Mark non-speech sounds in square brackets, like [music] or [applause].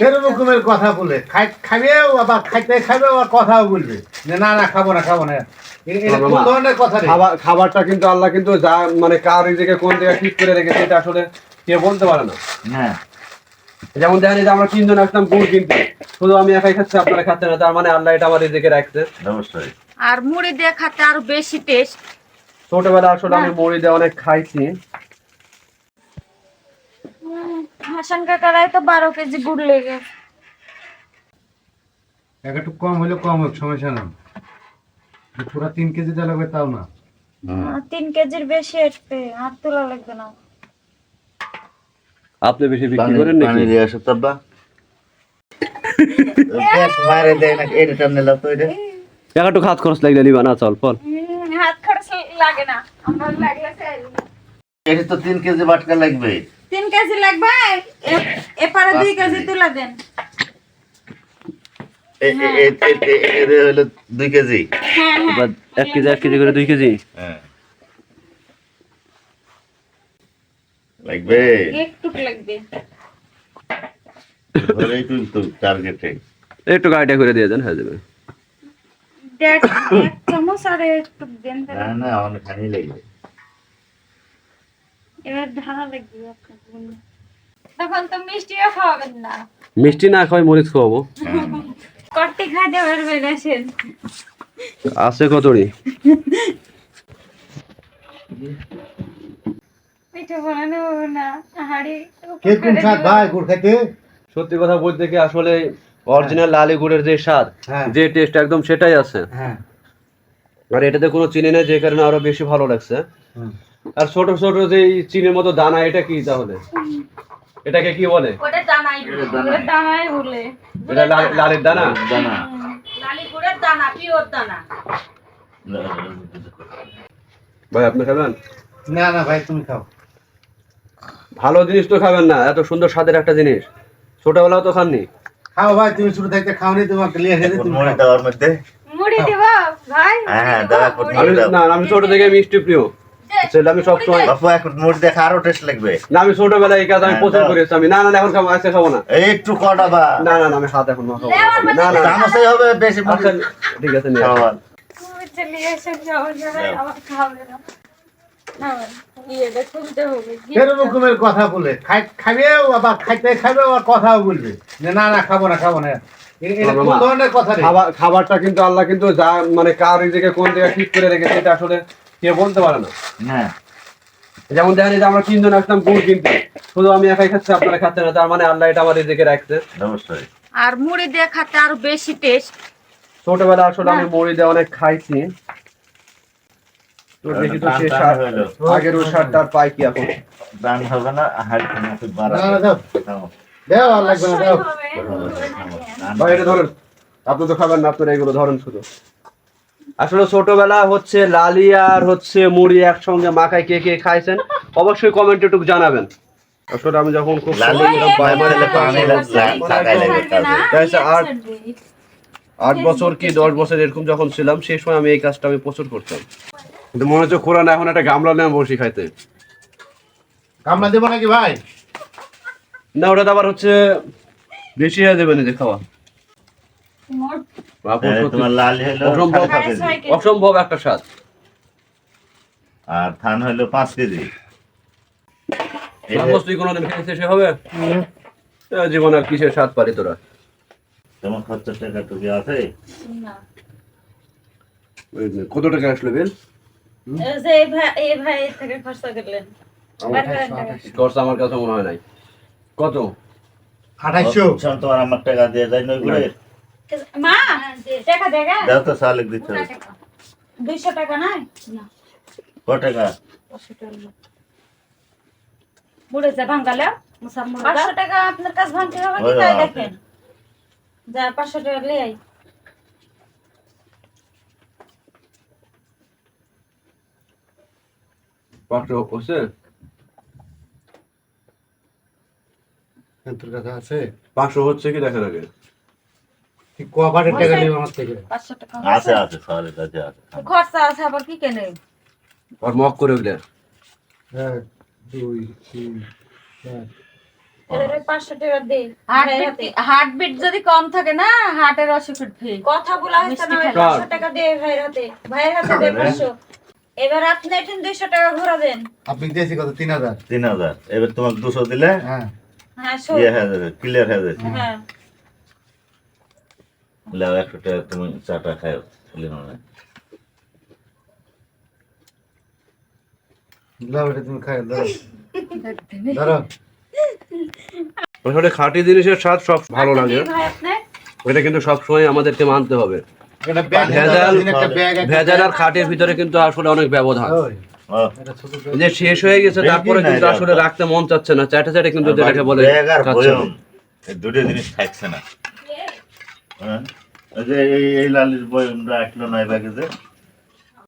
সেরকমের কথা বলে। খাবেও আবার খাইতে খাবে আবার কথাও বলবে। যে না না খাব না খাব না। এ- এটা কোন বাবা, ধরনের কথা রে? খাবার খাবারটা কিন্তু আল্লাহ কিন্তু যা মানে কার নিজেকে কোন জায়গায় ঠিক করে রেখেছে এটা আসলে কে বলতে পারে না। হ্যাঁ। যেমন দেখেন যে আমরা তিনজন আসলাম গুড় কিনতে। শুধু আমি একাই খাচ্ছি আপনারা খাচ্ছেন না তার মানে আল্লাহ এটা আমার নিজেকে রাখছে। অবশ্যই। আর মুড়ি দিয়ে খাতে আরও বেশি টেস্ট ছোটবেলা আসলে আমি মুড়ি দিয়ে অনেক খাইছি। হাসান কাকারাই তো বারো কেজি গুড় লেগে। এক একটু কম হলে কম হোক সমস্যা না। যে পুরা তিন কেজি দেওয়া লাগবে তাও না। তিন কেজির বেশি একটু হাত তোলা লাগবে না। আপনি বেশি বিক্রি পানি করেন পানি নাকি দিয়ে আসো তাব্বা গ্যাস [laughs] বাইরে দেয় না এটা টানে লাও তো এটা একটু খাত খরচ লাগলে নিবা না চল ফল হুম, হাত খরচ লাগে না আমার লাগলে। এটা তো তিন কেজি বাটকা লাগবে। কেজি লাগবে? এ- এপারে দুই কেজি তুলা দেন। এ- এ- এ- এ- এ- এর হলো দুই কেজি। হ্যাঁ হ্যাঁ। এক কেজি এক কেজি করে দুই কেজি। হ্যাঁ। লাগবে? একটু লাগবে। ধরেই কিন্তু টার্গেটে একটু গাড়িটা করে দিয়ে দেন হয়ে যাবে। দেড় এক চামচ আর একটু দেন না না অনেক খানি লাগবে। এবার ঢালা লাগবে তখন তো মিষ্টিও খাওয়াবেন না। মিষ্টি না খাওয়াই মরিচ খাওয়াবো। কট্টি খাই দেওয়ার বেড়েছেন আছে খাইতে সত্যি কথা বলতে কি আসলে অরিজিনাল লালি গুড়ের যে স্বাদ হ্যাঁ। যে টেস্ট একদম সেটাই আছে। হ্যাঁ। আর এটাতে কোনো চিনি নেই যে কারণে আরও বেশি ভালো লাগছে। আর ছোট ছোট যে চিনির মতো দানা এটা কি তাহলে? এটাকে কি বলে? ওটা দানাই। ওটা দানাই বলে। এটা লালের দানা? জানা দানা। পিওর দানা। ভাই আপনি খাবেন? না না ভাই তুমি খাও। ভালো জিনিস তো খাবেন না এত সুন্দর স্বাদের একটা জিনিস। ছোটবেলাও তো খাননি। খাও ভাই তুমি শুরু থাকতে খাওনি তোমাকে লিয়ে এসে তুমি মনে দেওয়ার মধ্যে। হ্যাঁ দাও এখন আমি মুড়ি দাও। না আমি ছোট থেকে মিষ্টি প্রিয়। সেটা আমি সবসময় বাপু এখন মুড়ি দেখে আরও টেস্ট লাগবে। না আমি ছোটবেলায় এই কাজ আমি করেছি। আমি না না না, এখন খাব আজকে খাব না। একটু কটা বা না না না আমি হাত এখন মাখাবো না। না না না। হবে বেশি মুড়ি। ঠিক আছে নিয়ে আসো। খাওয়ার মুড়ি চলে এসে যাওয়া যাবে আমার খাবে না। না। ইয়েটা খুলতে হবে সেরকমের কথা বলে। খাই খাবেও আবার খাইতে খাবে আবার কথাও বলবে। না না খাব না খাব না। খাবারটা কিন্তু আল্লাহ কিন্তু যা মানে কার নিজেকে কোন জায়গায় ঠিক করে রেখেছে এটা আসলে কে বলতে পারে না। হ্যাঁ। যেমন দেখেন এই যে আমরা তিনজন আসলাম গুড় কিনতে। শুধু আমি একাই খাচ্ছি আপনারা খাচ্ছেন না তার মানে আল্লাহ এটা আমার নিজেকে রাখছে। আর মুড়ি দিয়ে খাতে আরও বেশি টেস্ট ছোটবেলা আসলে আমি মুড়ি দিয়ে অনেক খাইছি। তো দেখি তো সে। আগের ওই আর পাই কি এখন? দান হবে না হাড় না দাও। খাও। লাগবে না দাও। ভাই এটা ধরেন আপনি তো খাবেন না আপনারা এগুলো ধরেন শুধু। আসলে ছোটবেলা হচ্ছে লালি আর হচ্ছে মুড়ি একসঙ্গে মাখায় কে কে খাইছেন অবশ্যই কমেন্টে একটু জানাবেন। আসলে আমি যখন খুব আট আট বছর কি দশ বছর এরকম যখন ছিলাম সেই সময় আমি এই কাজটা আমি প্রচুর করতাম। কিন্তু মনে হচ্ছে খোরা না এখন একটা গামলা নিয়ে বসি খাইতে। কামলা দেবো নাকি ভাই? না ওটা তো আবার হচ্ছে বেশি হয়ে যাবে নিজে খাওয়া? বাপু, হ্যাঁ, সত্যি। তোমার লাল হলো অসম্ভব একটা স্বাদ। আর ধান হলো পাঁচ কেজি। এই সমস্ত কোনোদিন খেয়ে শেষ হবে? জীবন আর কিসের স্বাদ পারি তোরা? তোমার খরচের টাকা টুকি আছে? ওই যে, কত টাকা আসলো বিল? খরচা খরচ আমার কাছে মনে হয় নাই। কত? আঠাইশো সব তোমার আমার টাকা দিয়ে যায় নই ঘুরে মা টাকা দেখা। দাও তো শালিক দিতে হবে দুইশো টাকা নাই? ক টাকা? বুড়েছে ভাঙ্গালে পাঁচশো টাকা আপনার কাছে ভাঙতে হবে কি? তাই দেখেন। যা পাঁচশো টাকা লিয়ে আই পাঁচশো হচ্ছে? তোর কাছে আছে। পাঁচশো হচ্ছে কি দেখেন আগে? টাকা নিবি আমার থেকে। পাঁচশো টাকা। আছে আছে আছে আছে। খরচা আছে আবার কি কেনে? আর মক করে এক দুই তিন চার। হার্টবিট হার্টবিট যদি কম থাকে না হার্টের অসুখ ফ্রি কথা বলা হয়েছে না পাঁচশো টাকা ভাইয়ের হাতে। ভাইয়ের হাতে পাঁচশো। এবার আপনি এখন দুইশো টাকা ঘোরা আপনি দিয়েছি কত? তিন হাজার। তিন হাজার। এবার তোমাকে দুশো দিলে? হ্যাঁ হ্যাঁ। ইয়ে হয়ে যাবে ক্লিয়ার হয়ে যাবে। লাও একশো টাকা তুমি চাটা খাও ছেলে মানে। দাও এটা তুমি খাই ধরো ধরো আসলে খাঁটি জিনিসের স্বাদ সব ভালো লাগে। দিন ভাই আপনি এটা কিন্তু সবসময় আমাদেরকে মানতে হবে। ভেজাল একটা ব্যাগ একটা ভেজাল আর। খাঁটির ভিতরে কিন্তু আসলে অনেক ব্যবধান। এই যে শেষ হয়ে গেছে তারপরে কিন্তু আসলে রাখতে মন চাচ্ছে না। চাটে চাটে কিন্তু যেটাকে বলে দুটো জিনিস থাকছে না। হ্যাঁ। এই এই লালির বয়ম রাখল নয় ব্যাগে যে।